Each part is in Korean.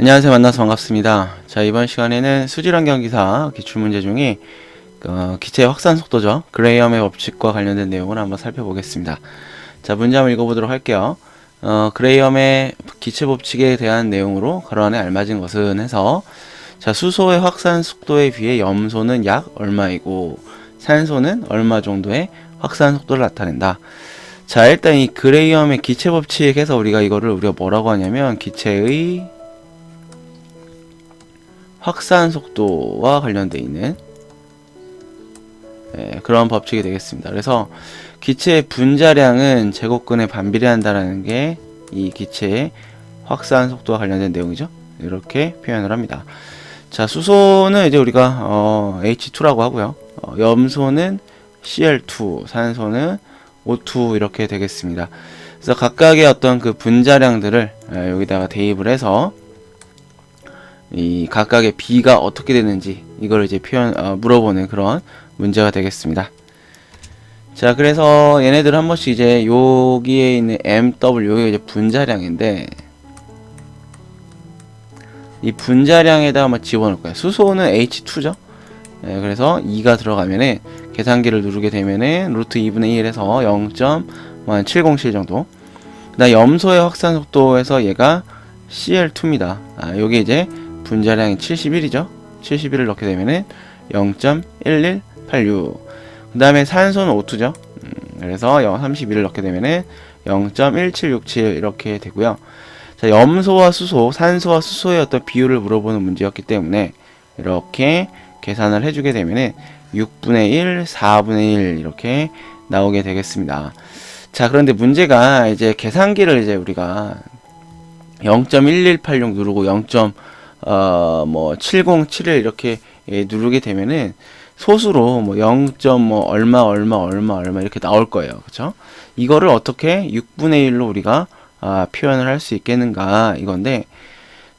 안녕하세요. 만나서 반갑습니다. 자 이번 시간에는 수질환경 기사 기출문제 중에 어, 기체의 확산 속도죠. 그레이엄의 법칙과 관련된 내용을 한번 살펴보겠습니다. 자 문제 한번 읽어보도록 할게요. 어, 그레이엄의 기체 법칙에 대한 내용으로 가로 안에 알맞은 것은 해서 자 수소의 확산 속도에 비해 염소는 약 얼마이고 산소는 얼마 정도의 확산 속도를 나타낸다. 자 일단 이 그레이엄의 기체 법칙에서 우리가 이거를 우리가 뭐라고 하냐면 기체의 확산 속도와 관련돼 있는 예, 그런 법칙이 되겠습니다. 그래서 기체의 분자량은 제곱근에 반비례한다라는 게 이 기체의 확산 속도와 관련된 내용이죠. 이렇게 표현을 합니다. 자, 수소는 이제 우리가 어, H2라고 하고요. 어, 염소는 Cl2, 산소는 O2 이렇게 되겠습니다. 그래서 각각의 어떤 그 분자량들을 예, 여기다가 대입을 해서 이 각각의 비가 어떻게 되는지 이걸 이제 표현 어, 물어보는 그런 문제가 되겠습니다. 자, 그래서 얘네들 한 번씩 이제 여기에 있는 MW 요게 이제 분자량인데 이 분자량에다 한번 집어넣을 거예요. 수소는 H2죠. 예, 그래서 2가 들어가면은 계산기를 누르게 되면은 루트 2분의 1에서 0.707 정도. 그다음 염소의 확산 속도에서 얘가 CL2입니다. 아, 요게 이제 분자량이 71이죠. 71을 넣게 되면은 0.1186. 그 다음에 산소는 O2죠. 음, 그래서 31을 넣게 되면은 0.1767 이렇게 되고요. 자, 염소와 수소, 산소와 수소의 어떤 비율을 물어보는 문제였기 때문에 이렇게 계산을 해주게 되면은 6분의 1, 4분의 1 이렇게 나오게 되겠습니다. 자, 그런데 문제가 이제 계산기를 이제 우리가 0.1186 누르고 0. 어, 뭐, 7071 이렇게 예, 누르게 되면은 소수로 뭐 0. 뭐 얼마 얼마 얼마 얼마 이렇게 나올 거예요. 그쵸? 이거를 어떻게 6분의 1로 우리가 아, 표현을 할 수 있겠는가 이건데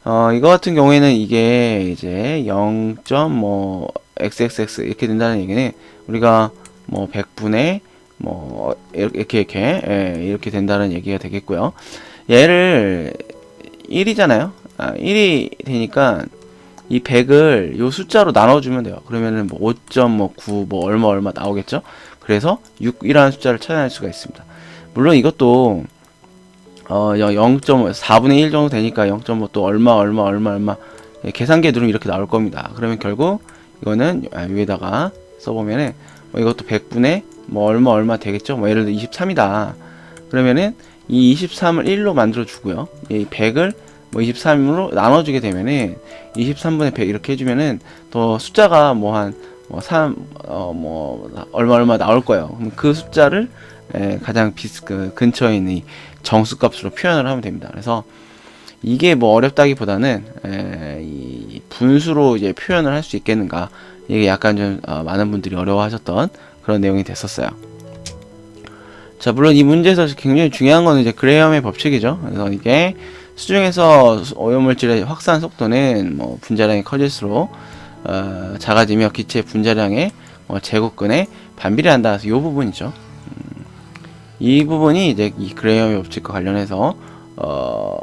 어, 이거 같은 경우에는 이게 이제 0. 뭐 xxx 이렇게 된다는 얘기는 우리가 뭐 100분의 뭐 이렇게 이렇게 예, 이렇게 된다는 얘기가 되겠고요. 얘를 1이잖아요. 아, 1이 되니까 이 100을 요 숫자로 나눠주면 돼요. 그러면은 뭐 5.9 뭐 얼마 얼마 나오겠죠? 그래서 6이라는 숫자를 찾아낼 수가 있습니다. 물론 이것도 어 0.4분의 1 정도 되니까 0.5또 얼마 얼마 얼마 얼마 예, 계산기에 누르면 이렇게 나올 겁니다. 그러면 결국 이거는 아, 위에다가 써보면은 뭐 이것도 100분의 뭐 얼마 얼마 되겠죠? 뭐 예를 들어 23이다. 그러면은 이 23을 1로 만들어 주고요. 이 100을 뭐 23으로 나눠주게 되면은 23분의 100 이렇게 해주면은 더 숫자가 뭐한 뭐 3, 어, 뭐, 얼마 얼마 나올 거예요. 그럼 그 숫자를 에, 가장 비스, 그 근처에 있는 이 정수 값으로 표현을 하면 됩니다. 그래서 이게 뭐 어렵다기 보다는 에, 이 분수로 이제 표현을 할 수 있겠는가 이게 약간 좀 어, 많은 분들이 어려워하셨던 그런 내용이 됐었어요. 자 물론 이 문제에서 굉장히 중요한 거는 이제 그레이엄의 법칙이죠. 그래서 이게 수중에서 오염물질의 확산 속도는 뭐 분자량이 커질수록 어, 작아지며 기체 분자량의 뭐 제곱근에 반비례 한다. 그래서 이 부분이죠. 음, 이 부분이 이제 이 그레이엄의 법칙과 관련해서 어,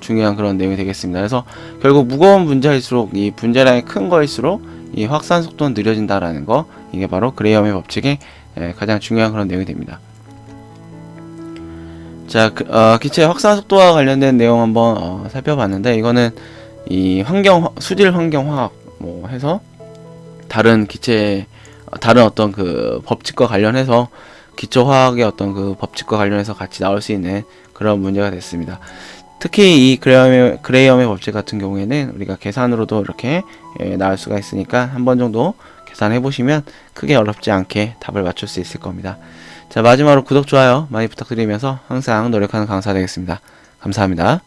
중요한 그런 내용이 되겠습니다. 그래서 결국 무거운 분자일수록 이 분자량이 큰 거일수록 이 확산 속도는 느려진다라는 거 이게 바로 그레이엄의 법칙의 에, 가장 중요한 그런 내용이 됩니다. 자, 그, 어, 기체 확산 속도와 관련된 내용 한번 어, 살펴봤는데 이거는 이 환경 수질 환경 화학 뭐 해서 다른 기체 어, 다른 어떤 그 법칙과 관련해서 기초 화학의 어떤 그 법칙과 관련해서 같이 나올 수 있는 그런 문제가 됐습니다. 특히 이 그레이엄의, 그레이엄의 법칙 같은 경우에는 우리가 계산으로도 이렇게 예, 나올 수가 있으니까 한 번 정도 계산해 보시면 크게 어렵지 않게 답을 맞출 수 있을 겁니다. 자 마지막으로 구독 좋아요 많이 부탁드리면서 항상 노력하는 강사 되겠습니다. 감사합니다.